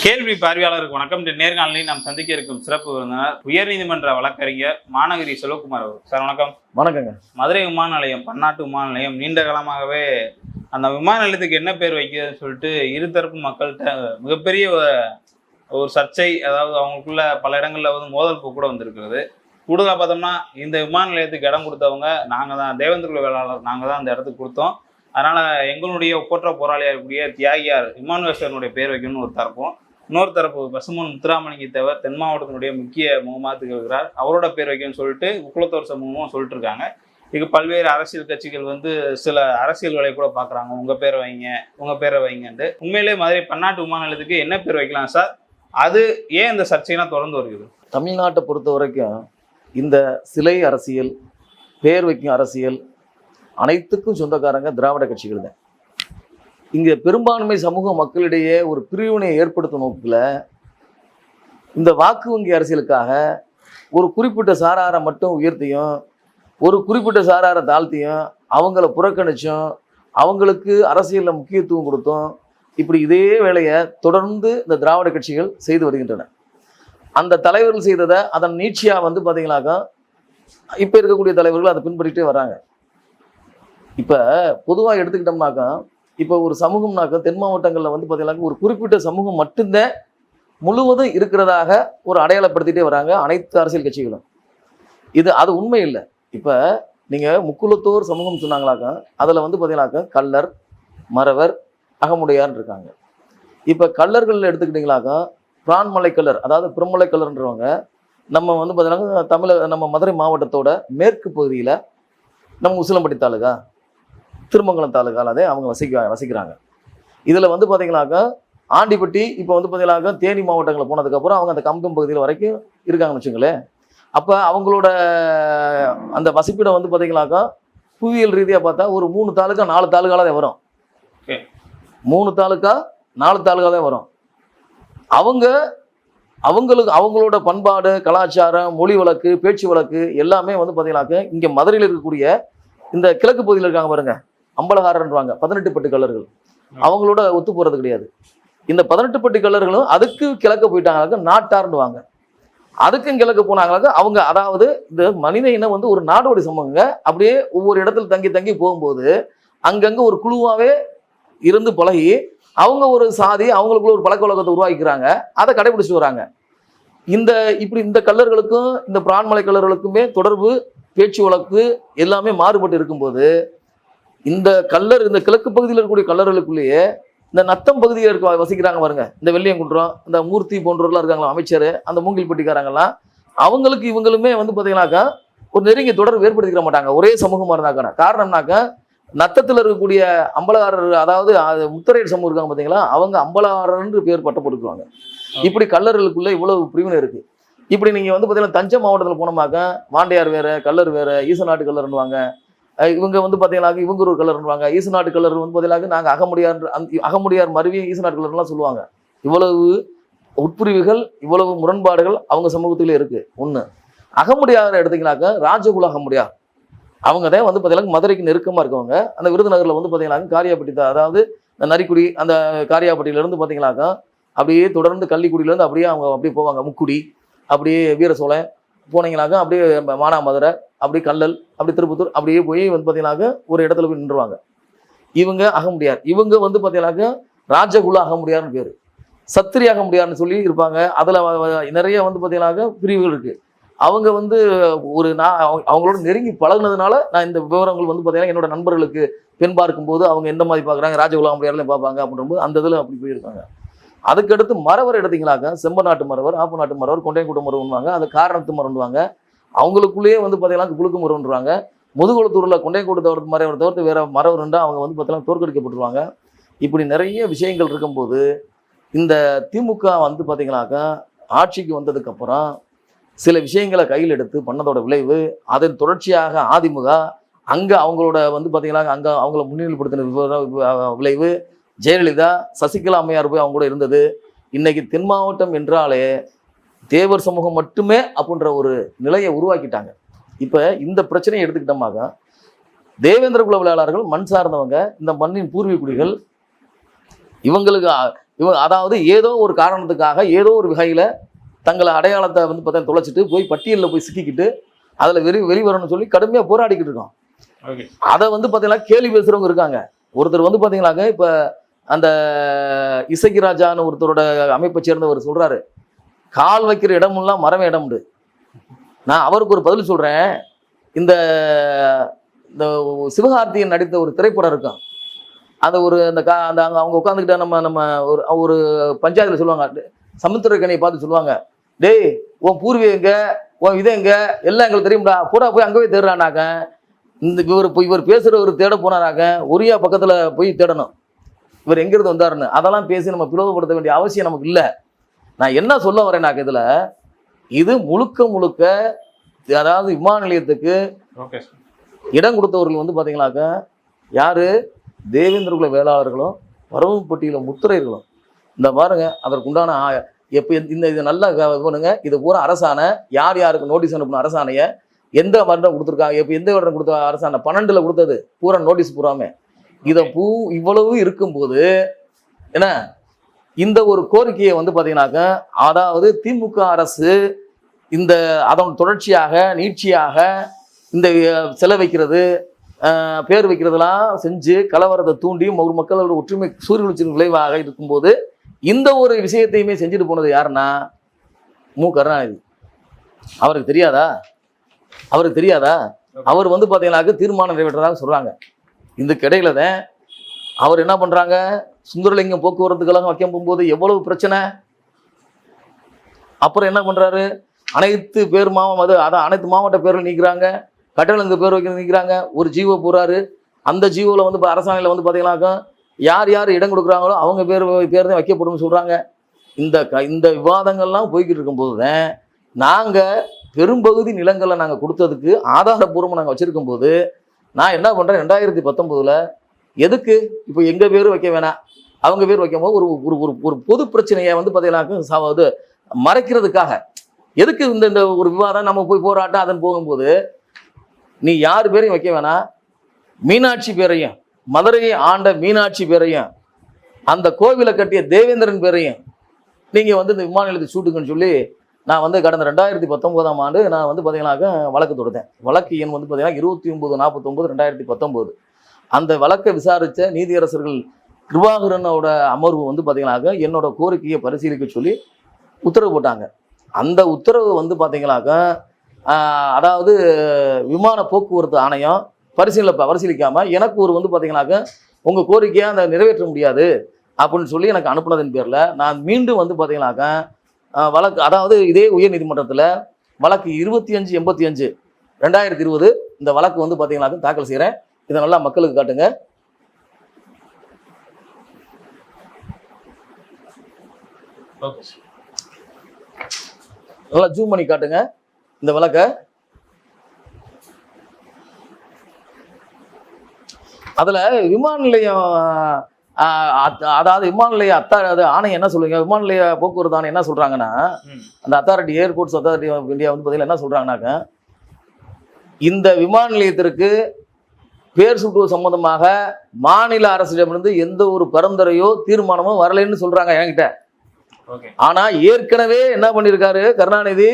கேள்வி பார்வையாளருக்கு வணக்கம். இந்த நேர்காணலில் நாம் சந்திக்க இருக்கும் சிறப்பு விருந்தினர் உயர்நீதிமன்ற வழக்கறிஞர் மாநகரி செல்வகுமார் அவர் சார் வணக்கம். வணக்கங்க. மதுரை விமான நிலையம் பன்னாட்டு விமான நிலையம் நீண்ட காலமாகவே அந்த விமான நிலையத்துக்கு என்ன பேர் வைக்கிறதுன்னு சொல்லிட்டு இருதரப்பு மக்கள்கிட்ட மிகப்பெரிய ஒரு- சர்ச்சை அதாவது அவங்களுக்குள்ள பல இடங்கள்ல வந்து மோதல் கூட வந்திருக்கிறது. கூடுதலாக பார்த்தோம்னா இந்த விமான நிலையத்துக்கு இடம் கொடுத்தவங்க நாங்கள் தான் தேவேந்திர வேளாளர் நாங்கள் தான் அந்த இடத்துக்கு கொடுத்தோம். அதனால எங்களுடைய ஒப்பற்ற போராளியாக இருக்கக்கூடிய தியாகியார் இமானுவேஸ்வரனுடைய பேர் வைக்கணும்னு ஒரு தரப்பும் இன்னொரு தரப்பு பசுமன் முத்துராமலிங்க தேவர் தென் மாவட்டத்தினுடைய முக்கிய முகமாக திகழ்கிறார் அவரோட பேர் வைக்கணும்னு சொல்லிட்டு குலத்தோர் சமூகமும் சொல்லிட்டு இருக்காங்க இது பல்வேறு அரசியல் கட்சிகள் வந்து சில அரசியல்களை கூட பார்க்குறாங்க. உங்கள் பேரை வைங்க உங்கள் பேரை வைங்கன்ட்டு. உண்மையிலே மதுரை பன்னாட்டு விமான நிலையத்துக்கு என்ன பேர் வைக்கலாம் சார்? அது ஏன் இந்த சர்ச்சையெல்லாம் தொடர்ந்து வருகிறது? தமிழ்நாட்டை பொறுத்த வரைக்கும் இந்த சிலை அரசியல் பேர் வைக்கும் அரசியல் அனைத்துக்கும் சொந்தக்காரங்க திராவிட கட்சிகள் தான். இங்கே பெரும்பான்மை சமூக மக்களிடையே ஒரு பிரிவினை ஏற்படுத்தும் நோக்கில் இந்த வாக்கு வங்கி அரசியலுக்காக ஒரு குறிப்பிட்ட சாராரை மட்டும் உயர்த்தியும் ஒரு குறிப்பிட்ட சாராரை தாழ்த்தியும் அவங்கள புறக்கணிச்சும் அவங்களுக்கு அரசியலில் முக்கியத்துவம் கொடுத்தும் இப்படி இதே வேலையை தொடர்ந்து இந்த திராவிட கட்சிகள் செய்து வருகின்றன. அந்த தலைவர்கள் செய்ததை அதன் நீட்சியாக வந்து பார்த்தீங்கன்னாக்கா இப்போ இருக்கக்கூடிய தலைவர்கள் அதை பின்பற்றிட்டே வராங்க இப்போ பொதுவாக எடுத்துக்கிட்டோம்னாக்கா இப்போ ஒரு சமூகம்னாக்கா தென் மாவட்டங்களில் வந்து பார்த்தீங்கன்னா ஒரு குறிப்பிட்ட சமூகம் மட்டும்தான் முழுவதும் இருக்கிறதாக ஒரு அடையாளப்படுத்திட்டே வராங்க அனைத்து அரசியல் கட்சிகளும். இது அது உண்மை இல்லை. இப்போ நீங்கள் முக்குலத்தோர் சமூகம் சொன்னாங்களாக்கா அதில் வந்து பார்த்தீங்கன்னாக்கா கல்லர் மறவர் அகமுடையார்னு இருக்காங்க. இப்போ கல்லர்கள் எடுத்துக்கிட்டிங்களாக்கா பிரான்மலை கல்லர் அதாவது பிரமலை கல்லர்ன்றவங்க நம்ம வந்து பார்த்தீங்கன்னா தமிழக நம்ம மதுரை மாவட்டத்தோட மேற்கு பகுதியில் நம்ம உசிலம்பட்டி தாலுகா திருமங்கலம் தாலுகால அதே அவங்க வசிக்க வசிக்கிறாங்க. இதில் வந்து பார்த்தீங்கன்னாக்கா ஆண்டிப்பட்டி இப்போ வந்து பார்த்தீங்கன்னாக்கா தேனி மாவட்டங்களில் போனதுக்கப்புறம் அவங்க அந்த கம்பம் பகுதியில் வரைக்கும் இருக்காங்கன்னு வச்சுங்களேன் அப்போ அவங்களோட அந்த வசிப்பிடம் வந்து பார்த்தீங்கன்னாக்கா புவியியல் ரீதியாக பார்த்தா ஒரு மூணு தாலுக்கா நாலு தாலுகால தான் வரும். மூணு தாலுக்கா நாலு தாலுகா தான் வரும். அவங்க அவங்களுக்கு அவங்களோட பண்பாடு கலாச்சாரம் மொழி வழக்கு பேச்சு வழக்கு எல்லாமே வந்து பார்த்தீங்கன்னாக்க இங்கே மதுரையில் இருக்கக்கூடிய இந்த கிழக்கு பகுதியில் இருக்காங்க பாருங்க. அம்பலகாரன்றாங்க பதினெட்டு பட்டு கல்லர்கள் அவங்களோட ஒத்து போகிறது கிடையாது. இந்த பதினெட்டு பட்டு கல்லர்களும் அதுக்கு கிழக்க போயிட்டாங்கனாக்க நாட்டார்னுவாங்க அதுக்கும் கிழக்கு போனாங்கனாக்க அவங்க அதாவது இந்த மனித இனம் வந்து ஒரு நாடோடி சமூகங்க. அப்படியே ஒவ்வொரு இடத்துல தங்கி தங்கி போகும்போது அங்கங்க ஒரு குழுவாவே இருந்து பழகி அவங்க ஒரு சாதி அவங்களுக்குள்ள ஒரு பழக்க வழக்கத்தை உருவாக்கிக்கிறாங்க. அதை கடைபிடிச்சிட்டு வராங்க. இந்த இப்படி இந்த கல்லர்களுக்கும் இந்த பிரான்மலை கல்லர்களுக்குமே தொடர்பு பேச்சு வழக்கு எல்லாமே மாறுபட்டு இருக்கும்போது இந்த கல்லர் இந்த கிழக்கு பகுதியில் இருக்கக்கூடிய கல்லர்களுக்குள்ளேயே இந்த நத்தம் பகுதியில் இருக்க வசிக்கிறாங்க பாருங்க. இந்த வெள்ளியங்குன்றம் இந்த மூர்த்தி போன்றவர்களாம் இருக்காங்களா அமைச்சர் அந்த மூங்கில்பட்டிக்காரங்கெல்லாம் அவங்களுக்கு இவங்களுமே வந்து பார்த்தீங்கன்னாக்கா ஒரு நெருங்கிய தொடர்பு ஏற்படுத்திக்கிற மாட்டாங்க. ஒரே சமூகமாக இருந்தாக்கா காரணம்னாக்கா நத்தத்தில் இருக்கக்கூடிய அம்பலகாரர் அதாவது அது முத்தரையர் சமூகம் இருக்காங்க பார்த்தீங்களா அவங்க அம்பலகாரர்னு பேர் பட்டப்பட்டுக்குவாங்க இப்படி கல்லர்களுக்குள்ள இவ்வளவு பிரிவினை இருக்கு. இப்படி நீங்க வந்து பார்த்தீங்கன்னா தஞ்சை மாவட்டத்தில் போனோமாக்கா வாண்டையார் வேற கல்லர் வேற ஈசநாட்டு கல்லர்னுவாங்க இவங்க வந்து பார்த்தீங்கன்னாக்க இவங்க ஒரு கல்லர்னுவாங்க ஈசநாட்டு கல்லர் வந்து பார்த்தீங்கன்னா நாங்கள் அகமுடியார் அந்த அகமுடியார் மருவிய ஈசநாட்டு கலர்லாம் சொல்லுவாங்க. இவ்வளவு உட்பிரிவுகள் இவ்வளவு முரண்பாடுகள் அவங்க சமூகத்திலே இருக்குது ஒன்று அகமுடியார் எடுத்தீங்கன்னாக்க ராஜகுல அகமுடியார் அவங்க தான் வந்து பார்த்தீங்கன்னா மதுரைக்கு நெருக்கமாக இருக்கவங்க. அந்த விருதுநகரில் வந்து பார்த்தீங்கன்னாக்க காரியாப்பட்டி தான் அதாவது நரிக்குடி அந்த காரியாப்பட்டியிலேருந்து பார்த்தீங்கன்னாக்கா அப்படியே தொடர்ந்து கள்ளிக்குடியிலேருந்து அப்படியே அவங்க அப்படியே போவாங்க. முக்குடி அப்படியே வீரசோலை போனீங்கன்னாக்கா அப்படியே மானாமதுரை அப்படியே கல்லல் அப்படி திருப்பத்தூர் அப்படியே போய் வந்து பார்த்தீங்கன்னாக்க ஒரு இடத்துல போய் நின்றுவாங்க. இவங்க அகமுடியார் இவங்க வந்து பார்த்தீங்கன்னாக்க ராஜகுல அகமுடியார்னு பேர். சத்திரி அகமுடியார்னு சொல்லி இருப்பாங்க. அதில் நிறைய வந்து பார்த்தீங்கன்னாக்க பிரிவுகள் இருக்குது அவங்க வந்து ஒரு நான் அவங்க- அவங்களோட நெருங்கி பழகுனதுனால நான் இந்த விவரங்கள் வந்து பார்த்தீங்கன்னா என்னோட நண்பர்களுக்கு பெண் பார்க்கும்போது அவங்க எந்த மாதிரி பார்க்குறாங்க ராஜகுல முடியாதுலையும் பார்ப்பாங்க அப்படின்றபோது அந்த இதில் அப்படி போயிருக்காங்க. அதுக்கடுத்து மறவர் எடுத்தீங்களாக்க செம்ப நாட்டு மறவர் ஆப்பு நாட்டு மறவர் கொண்டையங்குட்ட மரவன்வாங்க அது காரணத்து மரவன்வாங்க அவங்களுக்குள்ளேயே வந்து பார்த்தீங்கன்னா குழுக்கு மரவன்றாங்க முதுகுளத்தூரில் கொண்டையங்குட்ட மரவர் தவிர்த்து வேற மரவருண்டா அவங்க வந்து பார்த்தீங்கன்னா தோற்கடிக்கப்பட்டுருவாங்க. இப்படி நிறைய விஷயங்கள் இருக்கும்போது இந்த திமுக வந்து பார்த்தீங்கன்னாக்கா ஆட்சிக்கு வந்ததுக்கப்புறம் சில விஷயங்களை கையில் எடுத்து பண்ணதோட விளைவு அதன் தொடர்ச்சியாக அதிமுக அங்கே அவங்களோட வந்து பார்த்தீங்கன்னா அங்கே அவங்கள முன்னிலைப்படுத்தின விளைவு ஜெயலலிதா சசிகலா அம்மையார் போய் அவங்க கூட இருந்தது. இன்னைக்கு தென் மாவட்டம் என்றாலே தேவர் சமூகம் மட்டுமே அப்படின்ற ஒரு நிலையை உருவாக்கிட்டாங்க. இப்போ இந்த பிரச்சனையை எடுத்துக்கிட்டோமாக தேவேந்திர குல விளையாளர்கள் மண் சார்ந்தவங்க இந்த மண்ணின் பூர்வீக குடிகள் இவங்களுக்கு இவங்க அதாவது ஏதோ ஒரு காரணத்துக்காக ஏதோ ஒரு வகையில் தங்களை அடையாளத்தை வந்து பார்த்தா தொலைச்சிட்டு போய் பட்டியலில் போய் சிக்கிக்கிட்டு அதில் வெளி வெளிவரணும்னு சொல்லி கடுமையாக போராடிக்கிட்டு இருக்கோம். ஓகே. அதை வந்து பார்த்தீங்கன்னா கேலி பேசுகிறவங்க இருக்காங்க. ஒருத்தர் வந்து பார்த்தீங்கன்னாக்க இப்போ அந்த இசகி ராஜான்னு ஒருத்தரோட அமைப்பை சேர்ந்தவர் சொல்கிறாரு கால் வைக்கிற இடமெல்லாம் மரமே இடம் உண்டு. நான் அவருக்கு ஒரு பதில் சொல்கிறேன் இந்த இந்த சிவகார்த்தியன் நடித்த ஒரு திரைப்படம் இருக்கும். அந்த ஒரு அந்த கா அந்த அங்கே அவங்க உட்காந்துக்கிட்ட நம்ம நம்ம ஒரு ஒரு பஞ்சாயத்தில் சொல்லுவாங்க. சமுத்திரக்கனியை பார்த்து சொல்லுவாங்க. டேய் உன் பூர்வீகம் எங்கே? உன் இது எங்கே? எல்லாம் எங்களுக்கு தெரியும்டா. பூரா போய் அங்கே போய் தேடுறானாக்க இந்த இவர் இவர் இவர் பேசுகிறவர் தேட போனாராக்க ஒரியா பக்கத்தில் போய் தேடணும். இவர் எங்கிருந்து வந்தாருன்னு அதெல்லாம் பேசி நம்ம பிளவுபடுத்த வேண்டிய அவசியம் நமக்கு இல்லை. நான் என்ன சொல்ல வரேனாக்க இதில் இது முழுக்க முழுக்க அதாவது விமான நிலையத்துக்கு இடம் கொடுத்தவர்கள் வந்து பார்த்தீங்கன்னாக்க யார்? தேவேந்திரகுல வேளாளர்களும் வரவுப்பட்டியில முத்திரையர்களும் இந்த பாருங்க அதற்குண்டான எப்போ இந்த இது நல்லா இது பண்ணுங்க. இது பூரா அரசாணை. யார் யாருக்கு நோட்டீஸ் அனுப்பணும் அரசாணையை? எந்த வருடம் கொடுத்துருக்காங்க? இப்போ எந்த வருடம் கொடுத்த அரசாணை? பன்னெண்டுல கொடுத்தது. பூரா நோட்டீஸ் பூராமே. இதை பூ இவ்வளவு இருக்கும்போது என்ன? இந்த ஒரு கோரிக்கையை வந்து பார்த்தீங்கன்னாக்க அதாவது திமுக அரசு இந்த அதன் தொடர்ச்சியாக நீட்சியாக இந்த சிலை வைக்கிறது பேர் வைக்கிறதெல்லாம் செஞ்சு கலவரத்தை தூண்டி ஒரு மக்களோட ஒற்றுமை சூரிய வெளிச்சத்தின் விளைவாக இருக்கும்போது இந்த ஒரு விஷயத்தையுமே செஞ்சுட்டு போனது யாருன்னா மு. கருணாநிதி. அவருக்கு தெரியாதா? அவருக்கு தெரியாதா? அவர் வந்து பார்த்தீங்கன்னாக்க தீர்மானம் நிறைவேற்றதாக சொல்றாங்க. இதுக்கு இடையில தான் அவர் என்ன பண்றாங்க? சுந்தரலிங்கம் போக்குவரத்து கழகம் வைக்க போகும்போது எவ்வளவு பிரச்சனை? அப்புறம் என்ன பண்றாரு? அனைத்து பேர் மாவட்டம் அது அதான் அனைத்து மாவட்ட பேர்கள் நீக்கிறாங்க. கட்டணங்க பேர் வைக்க நிற்கிறாங்க ஒரு ஜீவோ போறாரு. அந்த ஜீவோவில் வந்து இப்போ அரசாங்கத்தில் வந்து பார்த்தீங்கன்னாக்கா யார் யார் இடம் கொடுக்குறாங்களோ அவங்க பேர் பேர் தான் வைக்கப்படும் சொல்கிறாங்க இந்த க இந்த விவாதங்கள்லாம் போய்கிட்டு இருக்கும்போது தான் நாங்கள் பெரும்பகுதி நிலங்களை நாங்கள் கொடுத்ததுக்கு ஆதாரபூர்வமாக நாங்கள் வச்சுருக்கும் போது நான் என்ன பண்ணுறேன் ரெண்டாயிரத்தி பத்தொம்போதில் எதுக்கு? இப்போ எங்கள் பேர் வைக்க வேணாம். அவங்க பேர் வைக்கும்போது ஒரு ஒரு ஒரு ஒரு பொது பிரச்சனையை வந்து பார்த்தீங்கன்னாக்க இது மறைக்கிறதுக்காக. எதுக்கு இந்த இந்த ஒரு விவாதம்? நம்ம போய் போராட்டம் அதன் போகும்போது நீ யார் பேரையும் வைக்க வேணாம். மீனாட்சி பேரையும் மதுரையை ஆண்ட மீனாட்சி பேரையும் அந்த கோவிலை கட்டிய தேவேந்திரன் பேரையும் நீங்கள் வந்து இந்த விமான நிலையத்தை சூட்டுங்கன்னு சொல்லி நான் வந்து கடந்த ரெண்டாயிரத்தி பத்தொம்போதாம் ஆண்டு நான் வந்து பார்த்தீங்கன்னாக்க வழக்கு தொடுத்தேன். வழக்கு எண் வந்து பார்த்தீங்கன்னா இருபத்தி ஒம்பது நாற்பத்தொம்பது ரெண்டாயிரத்தி பத்தொம்போது அந்த வழக்கை விசாரித்த நீதியரசர்கள் கிருபாகரனோட அமர்வு வந்து பார்த்தீங்கன்னாக்க என்னோட கோரிக்கையை பரிசீலிக்க சொல்லி உத்தரவு போட்டாங்க. அந்த உத்தரவு வந்து பார்த்தீங்கன்னாக்க அதாவது விமான போக்குவரத்து ஆணையம் பரிசீலனை பரிசீலிக்காமல் எனக்கு ஒரு வந்து பார்த்தீங்கன்னாக்க உங்கள் கோரிக்கையை அந்த நிறைவேற்ற முடியாது அப்படின்னு சொல்லி எனக்கு அனுப்புனதன் பேரில் நான் மீண்டும் வந்து பார்த்தீங்கன்னாக்க வழக்கு அதாவது இதே உயர் நீதிமன்றத்தில் வழக்கு இருபத்தி அஞ்சு எண்பத்தி அஞ்சு ரெண்டாயிரத்தி இருபது இந்த வழக்கு வந்து பார்த்தீங்கன்னா தாக்கல் செய்கிறேன் இதை நல்லா மக்களுக்கு காட்டுங்க. நல்லா ஜூம் பண்ணி காட்டுங்க இந்த வழக்க. அதில் விமான நிலையம் அதாவது விமான நிலைய அத்தா அது ஆணையம் என்ன சொல்லுங்க விமான நிலைய போக்குவரத்து ஆணையம் என்ன சொல்றாங்கன்னா அந்த authority airports authority of India வந்து பார்த்தீங்கன்னா என்ன சொல்றாங்கன்னாக்க இந்த விமான நிலையத்திற்கு பேர் சூட்டுவது சம்பந்தமாக மாநில அரசிடமிருந்து எந்த ஒரு பரிந்துரையோ தீர்மானமோ வரலைன்னு சொல்றாங்க என்கிட்ட. ஓகே. ஆனா ஏற்கனவே என்ன பண்ணியிருக்காரு கருணாநிதி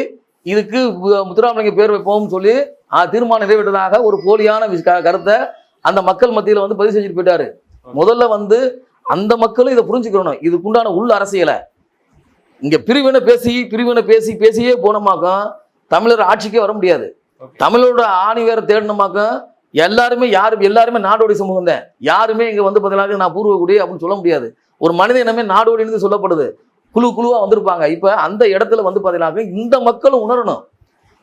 இதுக்கு முத்துராமலிங்க பேர் வைப்போம்னு சொல்லி தீர்மானம் நிறைவேற்றதாக ஒரு போலியான கருத்தை அந்த மக்கள் மத்தியில வந்து பதிவு செஞ்சுட்டு போயிட்டாரு. முதல்ல வந்து அந்த மக்களும் இதை புரிஞ்சுக்கணும். இதுக்குண்டான உள் அரசியலை. இங்க பிரிவினை பேசி பிரிவினை பேசி பேசியே போனோமாக்கும் தமிழர் ஆட்சிக்கே வர முடியாது. தமிழோட ஆணி வேற தேடணுமாக்கும் எல்லாருமே யாரும் எல்லாருமே நாடோடி சமூகம் தான். யாருமே இங்க வந்து பதிலாக நான் பூர்வகுடி அப்படின்னு சொல்ல முடியாது. ஒரு மனித இனமே நாடோடின்னு சொல்லப்படுது. குழு குழுவா வந்திருப்பாங்க. இப்ப அந்த இடத்துல வந்து பதிலாக இந்த மக்களும் உணரணும்.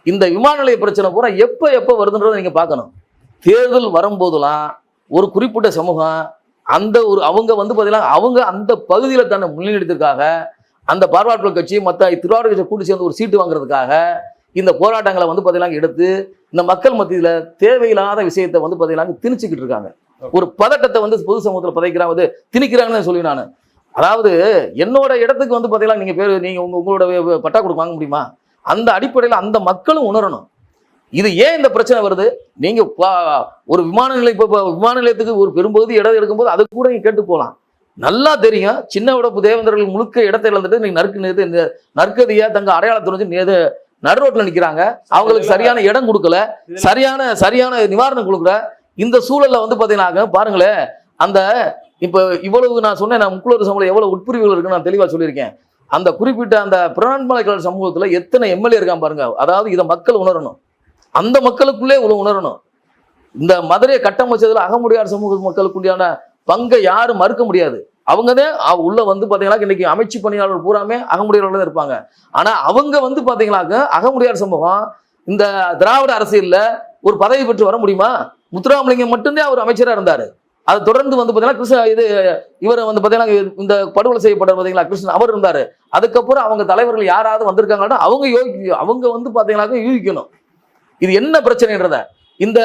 இந்த விமான நிலைய பிரச்சனை பூரா எப்ப எப்ப வருதுன்றதை நீங்க பார்க்கணும். தேர்தல் வரும்போதெல்லாம் ஒரு குறிப்பிட்ட சமூகம் அந்த ஒரு அவங்க வந்து பார்த்தீங்கன்னா அவங்க அந்த பகுதியில் தன்னை முன்னிலைத்திற்காக அந்த பார்வாட்கள் கட்சி மற்ற திருவாரூர் கட்சியை கூட்டி சேர்ந்து ஒரு சீட்டு வாங்குறதுக்காக இந்த போராட்டங்களை வந்து பார்த்தீங்கன்னா எடுத்து இந்த மக்கள் மத்தியில் தேவையில்லாத விஷயத்தை வந்து பார்த்தீங்கன்னா திணிச்சுக்கிட்டு இருக்காங்க. ஒரு பதட்டத்தை வந்து பொது சமூகத்தில் பதைக்கிறாங்க. வந்து திணிக்கிறாங்கன்னு சொல்லி நான். அதாவது என்னோட இடத்துக்கு வந்து பார்த்தீங்கன்னா நீங்கள் பேர் நீங்கள் உங்க உங்களோட பட்டா கொடுக்க வாங்க முடியுமா? அந்த அடிப்படையில் அந்த மக்களும் உணரணும். இது ஏன் இந்த பிரச்சனை வருது? நீங்க பா- ஒரு விமான நிலையம் இப்போ விமான நிலையத்துக்கு ஒரு பெரும்பகுதி இடம் எடுக்கும்போது அது கூட நீங்க கேட்டு போகலாம் நல்லா தெரியும். சின்ன உடப்பு தேவேந்திரர்கள் முழுக்க இடத்தை இழந்துட்டு நீங்க நறுக்கு நேது இந்த நற்கதியா தங்க அடையாளத்தை வந்து நேது நடு ரோட்ல நிக்கிறாங்க. அவங்களுக்கு சரியான இடம் கொடுக்கல. சரியான சரியான நிவாரணம் கொடுக்கல. இந்த சூழல்ல வந்து பாத்தீங்கன்னா பாருங்களேன் அந்த இப்ப இவ்வளவு நான் சொன்னேன் நான் முக்குளூர் சமூகம் எவ்வளவு உட்பிரிவுகள் இருக்குன்னு நான் தெளிவா சொல்லியிருக்கேன். அந்த குறிப்பிட்ட அந்த பிரணான்மலை சமூகத்தில் சமூகத்துல எத்தனை எம்எல்ஏ இருக்கான் பாருங்க. அதாவது இதை மக்கள் உணரணும். அந்த மக்களுக்குள்ளே இவ்வளவு உணரணும். இந்த மதுரையை கட்டமைச்சதுல அகமுடியார் சமூக மக்களுக்குள்ளான பங்கை யாரும் மறுக்க முடியாது. அவங்க தான் உள்ள வந்து பாத்தீங்கன்னா இன்னைக்கு அமைச்சு பணியாளர் பூராமே அகமுடியாளர்கள் தான் இருப்பாங்க. ஆனா அவங்க வந்து பாத்தீங்கன்னாக்க அகமுடியார் சமூகம் இந்த திராவிட அரசியல்ல ஒரு பதவி பெற்று வர முடியுமா? முத்துராமலிங்கம் மட்டும்தான் அவர் அமைச்சராக இருந்தாரு. அது தொடர்ந்து வந்து பார்த்தீங்கன்னா கிருஷ்ண இது இவர் வந்து பார்த்தீங்கன்னா இந்த படுகொலை செய்யப்பட்ட பார்த்தீங்களா கிருஷ்ணன் அவர் இருந்தார். அதுக்கப்புறம் அவங்க தலைவர்கள் யாராவது வந்திருக்காங்கன்னா அவங்க யோகி அவங்க வந்து பார்த்தீங்கன்னாக்க யூகிக்கணும். இது என்ன பிரச்சனைன்றத? இந்த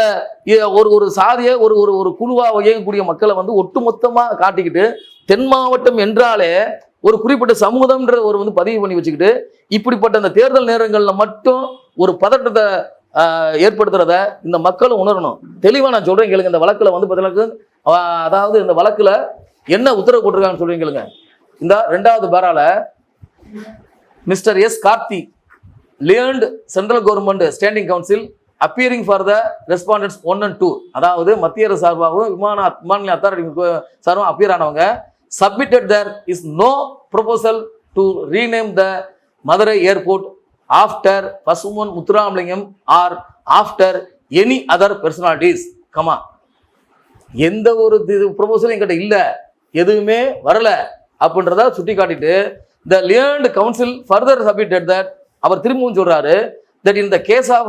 ஒரு ஒரு சாதியை ஒரு ஒரு ஒரு குழுவாக இயங்கக்கூடிய மக்களை வந்து ஒட்டுமொத்தமா காட்டிக்கிட்டு தென் மாவட்டம் என்றாலே ஒரு குறிப்பிட்ட சமூகம்ன்ற ஒரு வந்து பதிவு பண்ணி வச்சுக்கிட்டு இப்படிப்பட்ட அந்த தேர்தல் நேரங்களில் மட்டும் ஒரு பதட்டத்தை ஏற்படுத்துறத இந்த மக்களும் உணரணும். தெளிவாக நான் சொல்கிறேன் கேளுங்க. இந்த வழக்கில் வந்து பார்த்தீங்கன்னா அதாவது இந்த வழக்கில் என்ன உத்தரவு போட்டிருக்காங்கன்னு சொல்கிறீங்க கேளுங்க. இந்த ரெண்டாவது பேரால mister S Karthik learned central government standing council appearing for the respondents one and two அதாவது மத்திய அரசு சார்பாகவும் விமான விமான அத்தாரிட்டி சார்பாகவும் அப்பியர் ஆனவங்க submitted there is no proposal to rename the Madurai airport after Pasumpon Muthuramalingam or after any other personalities comma எந்த ஒரு ப்ரொபோசலும் எங்கிட்ட இல்லை. எதுவுமே வரல. அப்படின்றத சுட்டி காட்டிட்டு the learned council further submitted that அவர் திரும்பவும் சொல்றாரு that in the case of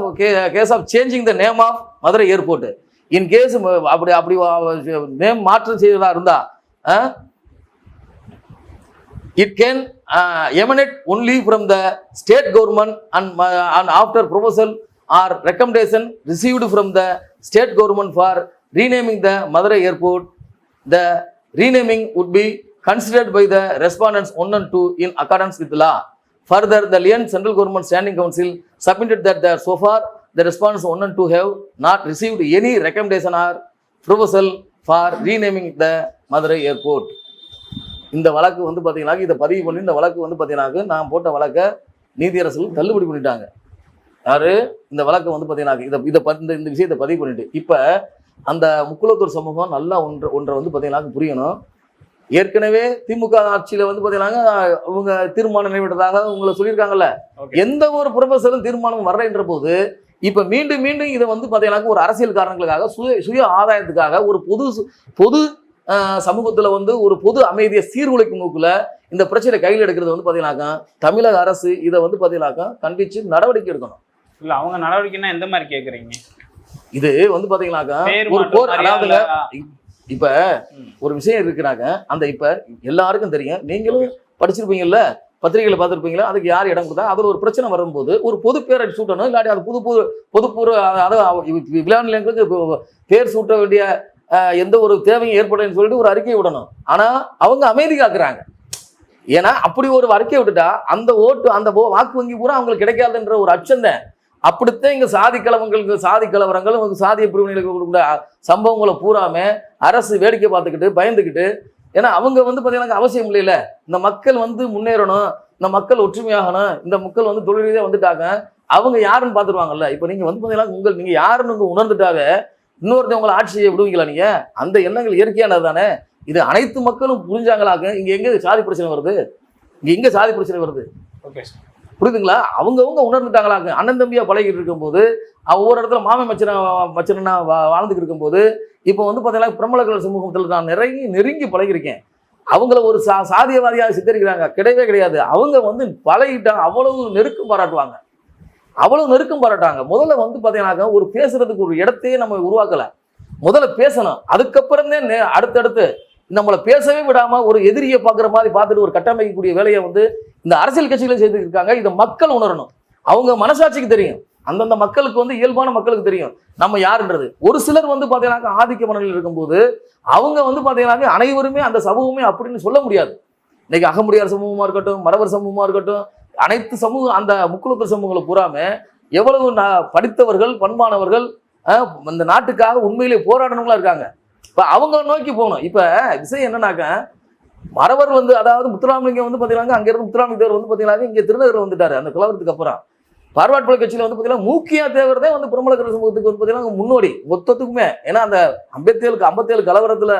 case of changing the name of Madurai airport in case அப்படி அப்படி நேம் மாற்றம் செய்வதா இருந்தா it can emanate only from the state government and and after proposal or recommendation received from the state government for renaming the Madurai airport the renaming would be considered by the respondents one and two in accordance with law Further, the Lyon Central Government Standing Council submitted that there so far the respondents 1 and 2 have not received any recommendation or proposal for renaming the Madurai Airport. இந்த வழக்கு வந்து பார்த்தீங்கன்னா இதை பதிவு பண்ணி இந்த வழக்கு வந்து பார்த்தீங்கன்னா நான் போட்ட வழக்கை நீதியரசர்கள் தள்ளுபடி பண்ணிட்டாங்க. யாரு? இந்த வழக்கை வந்து பார்த்தீங்கன்னா இதை இதை இந்த இந்த விஷயத்தை பதிவு பண்ணிட்டு. இப்போ அந்த முக்குளத்தூர் சமூகம் நல்லா ஒன்று ஒன்றை வந்து பார்த்தீங்கன்னா புரியணும். ஏற்கனவே திமுக ஆட்சியில வந்து பார்த்தீங்கன்னா அவங்க தீர்மானம் நிறைவேற்றதாக உங்களை சொல்லியிருக்காங்கல்ல. எந்த ஒரு ப்ரொஃபஸரும் தீர்மானம் வரலைன்ற போது இப்ப மீண்டும் மீண்டும் இதை வந்து பார்த்தீங்கன்னா ஒரு அரசியல் காரணங்களுக்காக சுய சுய ஆதாயத்துக்காக ஒரு பொது பொது சமூகத்துல வந்து ஒரு பொது அமைதியை சீர்குலைக்கும் நோக்குல இந்த பிரச்சனை கையில் எடுக்கிறது வந்து பார்த்தீங்கன்னாக்கா தமிழக அரசு இதை வந்து பார்த்தீங்கன்னாக்கா கண்டிச்சு நடவடிக்கை எடுக்கணும். இல்ல அவங்க நடவடிக்கைன்னா எந்த மாதிரி கேக்குறீங்க? இது வந்து பாத்தீங்கன்னாக்கா ஒரு போர் இல்ல- இப்ப. ஒரு விஷயம் இருக்குனாக்க அந்த இப்ப எல்லாருக்கும் தெரியும். நீங்களும் படிச்சிருப்பீங்கல்ல? பத்திரிகைகளை பார்த்துருப்பீங்களா? அதுக்கு யார் இடம் கொடுத்தா அதில் ஒரு பிரச்சனை வரும்போது ஒரு பொது பேரை சூட்டணும் இல்லாட்டி அது புது புது பொதுப்பூர்வ அதாவது விளையாட்டு நிலையங்களுக்கு இப்போ பேர் சூட்ட வேண்டிய எந்த ஒரு தேவையும் ஏற்படலைன்னு சொல்லிட்டு ஒரு அறிக்கை விடணும். ஆனா அவங்க அமைதி காக்குறாங்க. ஏன்னா அப்படி ஒரு அறிக்கை விட்டுட்டா அந்த ஓட்டு அந்த வாக்கு வங்கி பூரா அவங்களுக்கு கிடைக்காதுன்ற ஒரு அச்சம் தான். அப்படித்தான் இங்கே சாதி கலவங்களுக்கு சாதி கலவரங்கள் சாதிய பிரிவினைகளுக்கு கூட சம்பவங்களை பூராமே அரசு வேடிக்கை பார்த்துக்கிட்டு பயந்துக்கிட்டு ஏன்னா அவங்க வந்து பார்த்தீங்கன்னா அவசியம் இல்லைல்ல இந்த மக்கள் வந்து முன்னேறணும் இந்த மக்கள் ஒற்றுமையாகணும் இந்த மக்கள் வந்து தொழில் ரீதியாக வந்துட்டாங்க அவங்க யாருன்னு பார்த்துருவாங்கல்ல? இப்போ நீங்கள் வந்து பார்த்தீங்கன்னா உங்கள் நீங்கள் யாருன்னு உங்க உணர்ந்துட்டாவே இன்னொருத்தவங்களை ஆட்சி செய்ய விடுவீங்களா நீங்கள் அந்த எண்ணங்கள் இயற்கையானது தானே. இது அனைத்து மக்களும் புரிஞ்சாங்களாக்க இங்கே எங்கே சாதி பிரச்சனை வருது? இங்கே எங்கே சாதி பிரச்சனை வருது? ஓகே சார் புரியுதுங்களா? அவங்கவுங்க உணர்ந்துட்டாங்களாங்க. அண்ணன் தம்பியாக பழகிட்டு இருக்கும்போது ஒவ்வொரு இடத்துல மாமன் மச்சன மச்சனா வா- வாழ்ந்துக்கிட்டு இருக்கும்போது இப்போ வந்து பார்த்தீங்கன்னா பிரபல சமூகத்தில் நான் நிறைய நெருங்கி பழகிருக்கேன் அவங்கள ஒரு சா சாதியவாதியாக சித்தரிக்கிறாங்க. கிடையவே கிடையாது. அவங்க வந்து பழகிட்டாங்க அவ்வளவு நெருக்கம் பாராட்டுவாங்க. அவ்வளவு நெருக்கம் பாராட்டாங்க முதல்ல வந்து பார்த்தீங்கன்னாக்க ஒரு பேசுறதுக்கு ஒரு இடத்தையே நம்ம உருவாக்கலை. முதல்ல பேசணும். அதுக்கப்புறம் தான் அடுத்தடுத்து நம்மளை பேசவே விடாமல் ஒரு எதிரியை பார்க்குற மாதிரி பார்த்துட்டு ஒரு கட்டமைக்கக்கூடிய வேலையை வந்து இந்த அரசியல் கட்சிகளை செய்துருக்காங்க இதை மக்கள் உணரணும். அவங்க மனசாட்சிக்கு தெரியும். அந்தந்த மக்களுக்கு வந்து இயல்பான மக்களுக்கு தெரியும். நம்ம யாருன்றது? ஒரு சிலர் வந்து பார்த்தீங்கன்னா ஆதிக்க மனநிலையில் இருக்கும்போது அவங்க வந்து பார்த்தீங்கன்னா அனைவருமே அந்த சமூகமே அப்படின்னு சொல்ல முடியாது. இன்னைக்கு அகமுடியார் சமூகமாக இருக்கட்டும் மரவர் சமூகமாக இருக்கட்டும் அனைத்து சமூகம் அந்த முக்குளத்தூர் சமூகங்களை பூராமே எவ்வளவு நா- படித்தவர்கள் பண்பானவர்கள் இந்த நாட்டுக்காக உண்மையிலே போராடணுங்களா இருக்காங்க. இப்போ அவங்க நோக்கி போகணும். இப்போ விஷயம் என்னன்னாக்க மறவர் வந்து அதாவது முத்துராமலிங்கம் வந்து பார்த்தீங்கன்னா அங்கேருந்து முத்துராமலிங்க தேவர் வந்து பார்த்தீங்கன்னா இங்கே திருநகர் வந்துட்டார் அந்த கலவரத்துக்கு அப்புறம். பார்வாட்புல கட்சியில் வந்து பார்த்தீங்கன்னா மூக்கியா தேவர் தான் வந்து பிரமலக்கர சமூகத்துக்கு வந்து பார்த்தீங்கன்னா முன்னோடி மொத்தத்துக்குமே. ஏன்னா அந்த ஐம்பத்தேழுக்கு ஐம்பத்தேழு கலவரத்தில்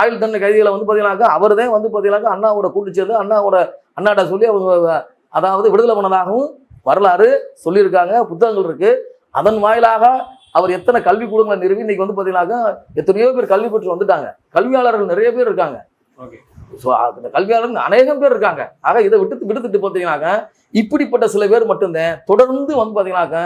ஆயுள் தண்டனை கைதிகளை வந்து பார்த்தீங்கன்னாக்கா அவர் தான் வந்து பார்த்தீங்கன்னாக்கா அண்ணாவோட கூட்டு சேர்ந்து அண்ணாவோட அண்ணாட்ட சொல்லி அவங்க அதாவது விடுதலை பண்ணதாகவும் வரலாறு சொல்லியிருக்காங்க புத்தகங்கள் இருக்குது அதன் வாயிலாக அவர் எத்தனை கல்வி கூடங்களை நிறுவி இன்னைக்கு வந்து பார்த்தீங்கன்னாக்கா எத்தனையோ பேர் கல்வி பெற்று வந்துட்டாங்க. கல்வியாளர்கள் நிறைய பேர் இருக்காங்க. ஓகே. ஸோ அந்த கல்வியாளர்கள் அநேகம் பேர் இருக்காங்க. ஆக இதை விட்டு விடுத்துட்டு பார்த்தீங்கன்னாக்க இப்படிப்பட்ட சில பேர் மட்டும்தான் தொடர்ந்து வந்து பார்த்தீங்கன்னாக்க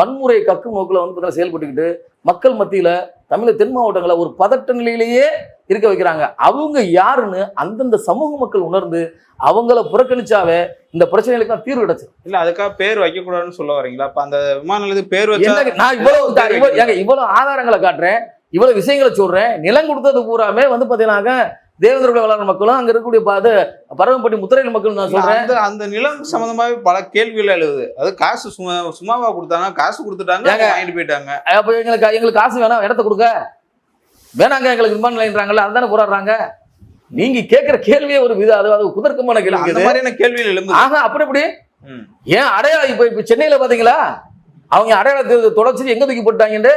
வன்முறை கக்கும் நோக்கில் வந்து பார்த்தீங்கன்னா செயல்பட்டுக்கிட்டு மக்கள் மத்தியில தமிழ் தென் மாவட்டங்களை ஒரு பதட்ட நிலையிலேயே இருக்க வைக்கிறாங்க. அவங்க யாருன்னு அந்தந்த சமூக மக்கள் உணர்ந்து அவங்கள புறக்கணிச்சாவே இந்த பிரச்சனைகளுக்கு தீர்வு கிடைச்சிடும் இல்ல அதுக்காக பேர் வைக்க கூடாதுன்னு சொல்ல வரீங்களா? அப்ப அந்த விமான நிலையத்துக்கு பேர் வச்சா நான் இவ்வளவு இவ்வளவு ஆதாரங்களை காட்டுறேன் இவ்வளவு விஷயங்களை சொல்றேன் நிலம் கொடுத்தது பூராமே வந்து பாத்தீங்கன்னாக்க தேவேந்திர வளர்ற மக்களும் அங்க இருக்கக்கூடிய பாது பரவம்பட்டி முத்திரையில் மக்கள் நான் சொல்றேன். அந்த நிலம் சம்பந்தமாவே பல கேள்விகள் எழுது அது காசு சும்மா சும்மாவா கொடுத்தாங்க காசு கொடுத்துட்டாங்க? வாங்கிட்டு போயிட்டாங்க. அப்ப எங்களுக்கு எங்களுக்கு காசு வேணாம் இடத்த கொடுக்க வேணாங்க எங்களுக்கு விமான நிலையன்றாங்கல்ல அதுதானே போராடுறாங்க. நீங்க கேட்கிற கேள்வியே ஒரு வித அதாவது குதர்க்கமான இல்ல, கேள்வி அந்த. மாதிரியான கேள்விகள் எழும்புது. ஆக அப்படி எப்படி ம். ஏன் அடையாளம் இப்ப இப்ப சென்னையில பாத்தீங்களா? அவங்க அடையாளத்தை தொலைச்சி எங்க தூக்கி போட்டாங்கன்னு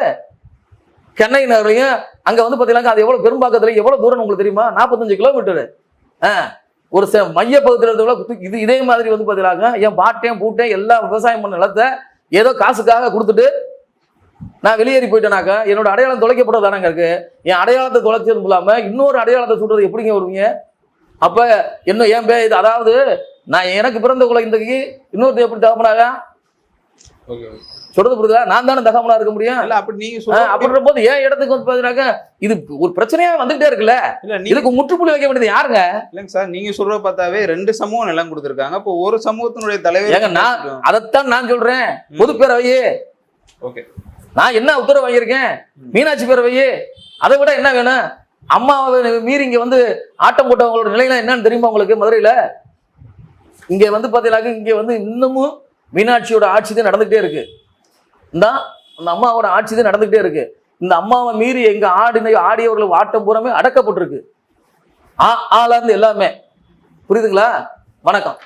சென்னை நகர்லையும் அங்கே வந்து பார்த்தீங்கன்னா அது எவ்வளோ பெரும்பாக்கத்தில் எவ்வளோ தூரம் உங்களுக்கு தெரியுமா? நாற்பத்தஞ்சு கிலோமீட்டர் ஒரு ச- மைய பகுதியில் இருந்தவங்கள இது இதே மாதிரி வந்து பாத்தீங்கன்னா என் பாட்டேன் பூட்டேன் எல்லாம் விவசாயம் பண்ண நிலத்தை ஏதோ காசுக்காக கொடுத்துட்டு நான் வெளியேறி போயிட்டேனாக்க என்னோட அடையாளம் தொலைக்கப்பட்டது தானங்க இருக்கு. என் அடையாளத்தை தொலைச்சது இல்லாமல் இன்னொரு அடையாளத்தை சொல்றது எப்படிங்க வருவீங்க? அப்போ என்ன ஏன் பே இது அதாவது நான் எனக்கு பிறந்த குழந்தைக்கு இன்னொருத்தர் எப்படி தகப்பனாக ஓகே ஓகே. சொல்றது புரியுதா? நான் தானே தகப்பனா இருக்க முடியும்? இல்ல அப்படி நீங்க சொல்ல அப்படின்ற போது ஏன் இடத்துக்கு வந்து பாத்தீங்கன்னாக்கா இது ஒரு பிரச்சனையா வந்துகிட்டே இருக்குல்ல? இதுக்கு முற்றுப்புள்ளி வைக்க வேண்டியது யாருங்க? இல்லைங்க சார் நீங்க சொல்ற பார்த்தாவே ரெண்டு சமூகம் நிலம் கொடுத்துருக்காங்க. அப்போ ஒரு சமூகத்தினுடைய தலைவர் ஏங்க, நான்- அதைத்தான் நான் சொல்றேன். பொதுப்பேரவையே ஓகே. நான் என்ன உத்தரவு வாங்கியிருக்கேன்? மீனாட்சி பேரவையே. அதை விட என்ன வேணும்? அம்மாவை மீறி இங்க வந்து ஆட்டம் போட்டவங்களோட நிலையெல்லாம் என்னன்னு தெரியுமா உங்களுக்கு மதுரையில? இங்க வந்து பாத்தீங்கன்னாக்க இங்க வந்து இன்னமும் மீனாட்சியோட ஆட்சி தான் நடந்துகிட்டே இருக்கு. இந்த அந்த அம்மாவோட ஆட்சி தான் நடந்துகிட்டே இருக்கு. இந்த அம்மாவை மீறி எங்க ஆடின ஆடியவர்கள் ஆட்டம் பூராமே அடக்கப்பட்டிருக்கு. ஆ ஆளா இருந்து எல்லாமே. புரியுதுங்களா? வணக்கம்.